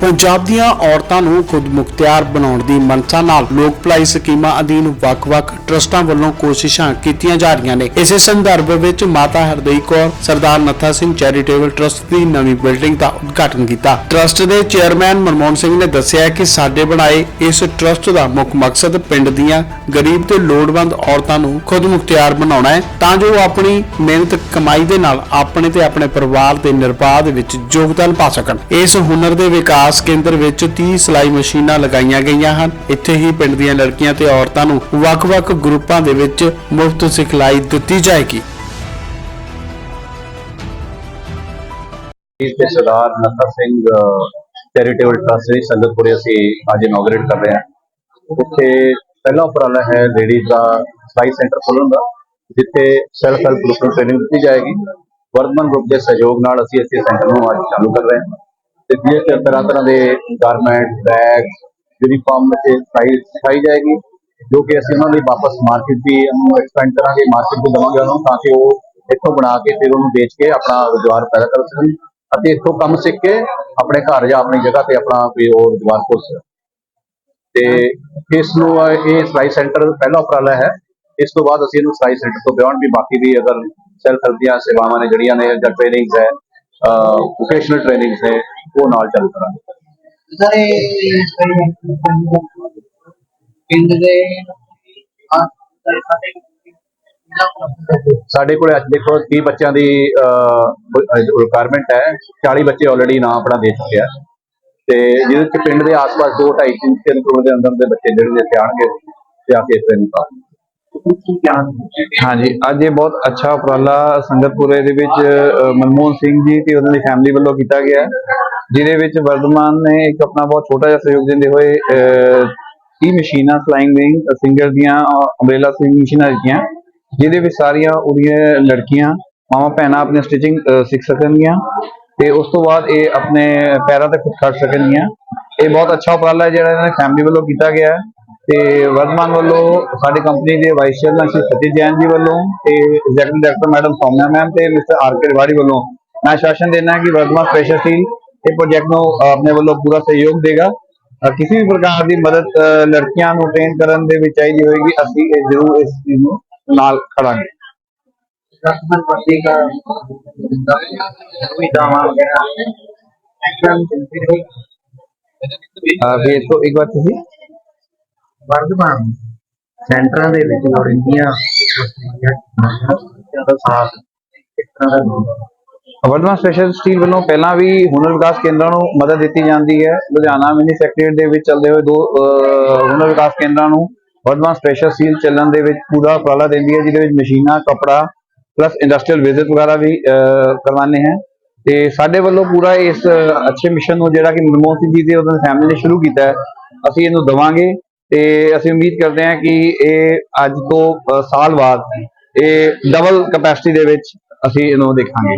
ਪੰਜਾਬ ਦੀਆਂ ਔਰਤਾਂ ਨੂੰ ਖੁਦ ਬਣਾਉਣ ਦੀ ਮਨਸ਼ਾ ਨਾਲ ਲੋਕ ਭਲਾਈ ਸਕੀਮਾਂ ਅਧੀਨ ਵੱਖ-ਵੱਖ ਟਰਸਟਾਂ ਵੱਲੋਂ ਕੋਸ਼ਿਸ਼ਾਂ ਕੀਤੀਆਂ ਜਾ ਰਹੀਆਂ ਨੇ। ਇਸੇ ਸੰਦਰਭ ਵਿੱਚ ਮਾਤਾ ਹਰਦਈ ਕੌਰ, ਸਰਦਾਰ ਨੱਥਾ ਸਿੰਘ ਚੈਰੀਟੇਬਲ ਟਰਸਟ ਦੀ ਨਵੀਂ ਬਿਲਡਿੰਗ ਦਾ ਉਦਘਾਟਨ ਕੀਤਾ। ਟਰਸਟ ਦੇ ਚੇਅਰਮੈਨ ਮਨਮੋਹਨ ਸਿੰਘ ਨੇ ਦੱਸਿਆ ਕਿ ਸਾਡੇ ਬਣਾਏ ਇਸ ਟਰਸਟ ਦਾ ਮੁੱਖ ਮਕਸਦ ਪਿੰਡ ਦੀਆਂ ਗਰੀਬ ਤੇ ਲੋੜਵੰਦ ਔਰਤਾਂ ਨੂੰ ਖੁਦ ਮੁਖਤਿਆਰ ਬਣਾਉਣਾ ਹੈ, ਤਾਂ ਜੋ ਆਪਣੀ ਮਿਹਨਤ ਕਮਾਈ ਦੇ ਨਾਲ ਆਪਣੇ ਤੇ ਆਪਣੇ ਪਰਿਵਾਰ ਦੇ ਨਿਰਵਾਹ ਦੇ ਵਿੱਚ ਯੋਗਦਾਨ ਪਾ ਸਕਣ। ਇਸ ਹੁਨਰ ਦੇ ਵਿਕਾਸ ਕੇਂਦਰ ਵਿੱਚ 30 ਸਿਲਾਈ ਮਸ਼ੀਨਾਂ ਲਗਾਈਆਂ ਗਈਆਂ ਹਨ। ਇੱਥੇ ਹੀ ਪਿੰਡ ਦੀਆਂ ਲੜਕੀਆਂ ਤੇ ਔਰਤਾਂ ਨੂੰ ਵੱਖ-ਵੱਖ ਗਰੁੱਪਾਂ ਦੇ ਵਿੱਚ ਮੁਫਤ ਸਿਖਲਾਈ ਦਿੱਤੀ ਜਾਏਗੀ। ਜੀ ਤੇ ਸਰਦਾਰ ਨੱਥਾ ਸਿੰਘ ਚੈਰੀਟੇਬਲ ਟਰਸਟ ਦੀ ਸੰਗਤਪੁਰੇ ਅਸੀਂ ਅੱਜ ਇਨੋਗਰੇਟ ਕਰ ਰਹੇ ਹਾਂ। ਇੱਥੇ ਪਹਿਲਾ ਉਪਰਾਲਾ ਹੈ ਲੇਡੀਜ਼ ਦਾ ਸਲਾਈ ਸੈਂਟਰ ਖੋਲ੍ਹਣ ਦਾ। ਜਿੱਥੇ ਸੈਲਫ ਹੈਲਪ ਗਰੁੱਪ ਨੂੰ ਟ੍ਰੇਨਿੰਗ ਦਿੱਤੀ ਜਾਏਗੀ। ਵਰਧਮਨ ਗਰੁੱਪ ਦੇ ਸਹਿਯੋਗ ਨਾਲ ਅਸੀਂ ਇੱਥੇ ਸੈਂਟਰ ਨੂੰ ਅੱਜ ਚਾਲੂ ਕਰ ਰਹੇ ਹਾਂ। ਤੇ ਜਿਹਦੇ ਤਰ੍ਹਾਂ ਤਰ੍ਹਾਂ ਦੇ ਗਾਰਮੈਂਟ ਬੈਗ ਯੂਨੀਫਾਰਮ ਤੇ ਸਲਾਈ ਸਿਖਾਈ ਜਾਏਗੀ, ਜੋ ਕਿ ਅਸੀਂ ਉਹਨਾਂ ਲਈ ਵਾਪਸ ਮਾਰਕੀਟ ਵੀ ਐਕਸਪੈਂਡ ਕਰਾਂਗੇ ਮਾਰਕੀਟ ਵੀ ਦੇਵਾਂਗੇ ਉਹਨਾਂ ਨੂੰ ਤਾਂ ਕਿ ਉਹ ਇੱਥੋਂ ਬਣਾ ਕੇ ਫਿਰ ਉਹਨੂੰ ਵੇਚ ਕੇ ਆਪਣਾ ਰੁਜ਼ਗਾਰ ਪੈਦਾ ਕਰ ਸਕਣ ਅਤੇ ਇੱਥੋਂ ਕੰਮ ਸਿੱਖ ਕੇ ਆਪਣੇ ਘਰ ਜਾਂ ਆਪਣੀ ਜਗ੍ਹਾ ਤੇ ਆਪਣਾ ਕੋਈ ਉਹ ਰੁਜ਼ਗਾਰ ਖੋਲ ਸਕਣ। ਤੇ ਇਸ ਨੂੰ ਇਹ ਸਲਾਈ ਸੈਂਟਰ ਪਹਿਲਾ ਉਪਰਾਲਾ ਹੈ। ਇਸ ਤੋਂ ਬਾਅਦ ਅਸੀਂ ਇਹਨੂੰ ਸਲਾਈ ਸੈਂਟਰ ਤੋਂ ਬਿਯੋਂਡ ਵੀ ਬਾਕੀ ਵੀ ਅਗਰ ਸੈਲਫ ਹੈਲਪ ਦੀਆਂ ਸੇਵਾਵਾਂ ਨੇ ਜਿਹੜੀਆਂ ਨੇ ਜਾਂ ਟ੍ਰੇਨਿੰਗਸ ਹੈ ਵੋਕੇਸ਼ਨਲ ਟ੍ਰੇਨਿੰਗਸ ਹੈ ਉਹ ਨਾਲ ਚਾਲੂ ਕਰਾਂਗੇ। ਸਾਰੇ ਪਿੰਡ ਦੇ ਆ ਸਾਡੇ ਕੋਲ ਅੱਜ ਦੇਖੋ 30 ਬੱਚਿਆਂ ਦੀ ਰਿਕੁਆਇਰਮੈਂਟ ਹੈ। 40 ਬੱਚੇ ਆਲਰੇਡੀ ਨਾਮ ਆਪਣਾ ਦੇ ਚੁੱਕੇ ਆ। ਤੇ ਜਿਹਦੇ ਚ ਪਿੰਡ ਦੇ ਆਸ-ਪਾਸ 2 2.5 3 3 ਕਰੋੜ ਦੇ ਅੰਦਰ ਦੇ ਬੱਚੇ ਜਿਹੜੇ ਇੱਥੇ ਆਣਗੇ ਤੇ ਆ ਕੇ ਟ੍ਰੇਨਿੰਗ ਪਾਉਣਗੇ ਹਾਂਜੀ ਅੱਜ ਇਹ ਬਹੁਤ ਅੱਛਾ ਉਪਰਾਲਾ ਸੰਗਤਪੁਰੇ ਦੇ ਵਿੱਚ ਮਨਮੋਹਨ ਸਿੰਘ ਜੀ ਤੇ ਉਹਨਾਂ ਦੀ ਫੈਮਿਲੀ ਵੱਲੋਂ ਕੀਤਾ ਗਿਆ ਹੈ, ਜਿਹਦੇ ਵਿੱਚ ਵਰਧਮਾਨ ਨੇ ਇੱਕ ਆਪਣਾ ਬਹੁਤ ਛੋਟਾ ਜਿਹਾ ਸਹਿਯੋਗ ਦਿੰਦੇ ਹੋਏ 30 ਮਸ਼ੀਨਾਂ ਫਲਾਈਂਗ ਵਿੰਗ ਸਿੰਗਰ ਦੀਆਂ ਅੰਬ੍ਰੇਲਾ ਸਵਿੰਗ ਮਸ਼ੀਨਾਂ ਦਿੱਤੀਆਂ ਜਿਹਦੇ ਵਿੱਚ ਸਾਰੀਆਂ ਉਹਦੀਆਂ ਲੜਕੀਆਂ ਮਾਵਾਂ ਭੈਣਾਂ ਆਪਣੀ ਸਟਿਚਿੰਗ ਸਿੱਖ ਸਕਣਗੀਆਂ ਤੇ ਉਸ ਤੋਂ ਬਾਅਦ ਇਹ ਆਪਣੇ ਪੈਰਾਂ ਤੇ ਖੁਦ ਖੜ ਸਕਣਗੀਆਂ। ਇਹ ਬਹੁਤ ਅੱਛਾ ਉਪਰਾਲਾ ਹੈ ਜਿਹੜਾ ਇਹਨਾਂ ਦੀ ਫੈਮਿਲੀ ਵੱਲੋਂ ਕੀਤਾ ਗਿਆ ਹੈ। ਤੇ ਵਰਧਮਾਨ ਵੱਲੋਂ ਸਾਡੀ ਕੰਪਨੀ ਦੇ ਵਾਈਸ ਚੇਅਰਮੈਨ ਸ਼੍ਰੀ ਸਤਿ ਜੈਨ ਜੀ ਵੱਲੋਂ ਤੇ executive director madam Saumya ma'am ਤੇ ਮਿਸਟਰ ਆਰ ਕੇ ਰਿਵਾੜੀ ਵੱਲੋਂ ਮੈਂ ਆਸ਼ਵਾਸਨ ਦੇਣਾ ਕਿ ਵਰਧਮਾਨ ਸਪੈਸ਼ਲ ਸਟੀਲ ਇਹ ਪ੍ਰੋਜੈਕਟ ਨੂੰ ਆਪਣੇ ਵੱਲੋਂ ਪੂਰਾ ਸਹਿਯੋਗ ਦੇਗਾ। ਕਿਸੇ ਵੀ ਪ੍ਰਕਾਰ ਦੀ ਮਦਦ ਲੜਕੀਆਂ ਨੂੰ ਟ੍ਰੇਨ ਕਰਨ ਦੇ ਵਿੱਚ ਚਾਹੀਦੀ ਹੋਏਗੀ ਅਸੀਂ ਇਹ ਜ਼ਰੂਰ ਇਸ ਚੀਜ਼ ਨੂੰ ਨਾਲ ਖੜਾਂਗੇ। ਰਸਮਨ ਪੱਤੀ ਦਾ ਕੋਈ ਦਾਵਾ ਵਗੈਰਾ। ਐਕਸ਼ਨ ਅਹ, ਫਿਰ ਤੋਂ ਇੱਕ ਵਾਰ ਤੁਸੀਂ ਵਰਧਮਾਨ ਸੈਂਟਰਾਂ ਦੇ ਵਿੱਚ ਲੋੜੀਂਦੀਆਂ ਜ਼ਿਆਦਾ ਸਾਥ ਇਸ ਤਰ੍ਹਾਂ ਦਾ ਵਰਧਮਾਨ ਸਪੈਸ਼ਲ ਸਟੀਲ ਵੱਲੋਂ ਪਹਿਲਾਂ ਵੀ ਹੁਨਰ ਵਿਕਾਸ ਕੇਂਦਰਾਂ ਨੂੰ ਮਦਦ ਦਿੱਤੀ ਜਾਂਦੀ ਹੈ। ਲੁਧਿਆਣਾ ਮਿਨੀ ਸੈਕਟਰੀਏਟ ਦੇ ਵਿੱਚ ਚੱਲਦੇ ਹੋਏ ਦੋ ਹੁਨਰ ਵਿਕਾਸ ਕੇਂਦਰਾਂ ਨੂੰ ਵਰਧਮਾਨ ਸਪੈਸ਼ਲ ਸਟੀਲ ਚੱਲਣ ਦੇ ਵਿੱਚ ਪੂਰਾ ਉਪਰਾਲਾ ਦਿੰਦੀ ਹੈ ਜਿਹਦੇ ਵਿੱਚ ਮਸ਼ੀਨਾਂ ਕਪੜਾ ਪਲੱਸ ਇੰਡਸਟਰੀਅਲ ਵਿਜ਼ਿਟ ਵਗੈਰਾ ਵੀ ਅਹ, ਕਰਵਾਉਂਦੇ ਹੈ। ਤੇ ਸਾਡੇ ਵੱਲੋਂ ਪੂਰਾ ਇਸ ਅੱਛੇ ਮਿਸ਼ਨ ਨੂੰ ਜਿਹੜਾ ਕਿ ਮਨਮੋਹਨ ਸਿੰਘ ਜੀ ਤੇ ਉਹਨਾਂ ਦੀ ਫੈਮਿਲੀ ਨੇ ਸ਼ੁਰੂ ਕੀਤਾ ਹੈ। ਅਸੀਂ ਇਹਨੂੰ ਦਵਾਂਗੇ। ਤੇ ਅਸੀਂ ਉਮੀਦ ਕਰਦੇ ਹਾਂ ਕਿ ਇਹ ਅੱਜ ਤੋਂ ਸਾਲ ਬਾਅਦ ਇਹ ਡਬਲ ਕਪੈਸਿਟੀ ਦੇ ਵਿੱਚ ਅਸੀਂ ਇਹਨੂੰ ਦੇਖਾਂਗੇ।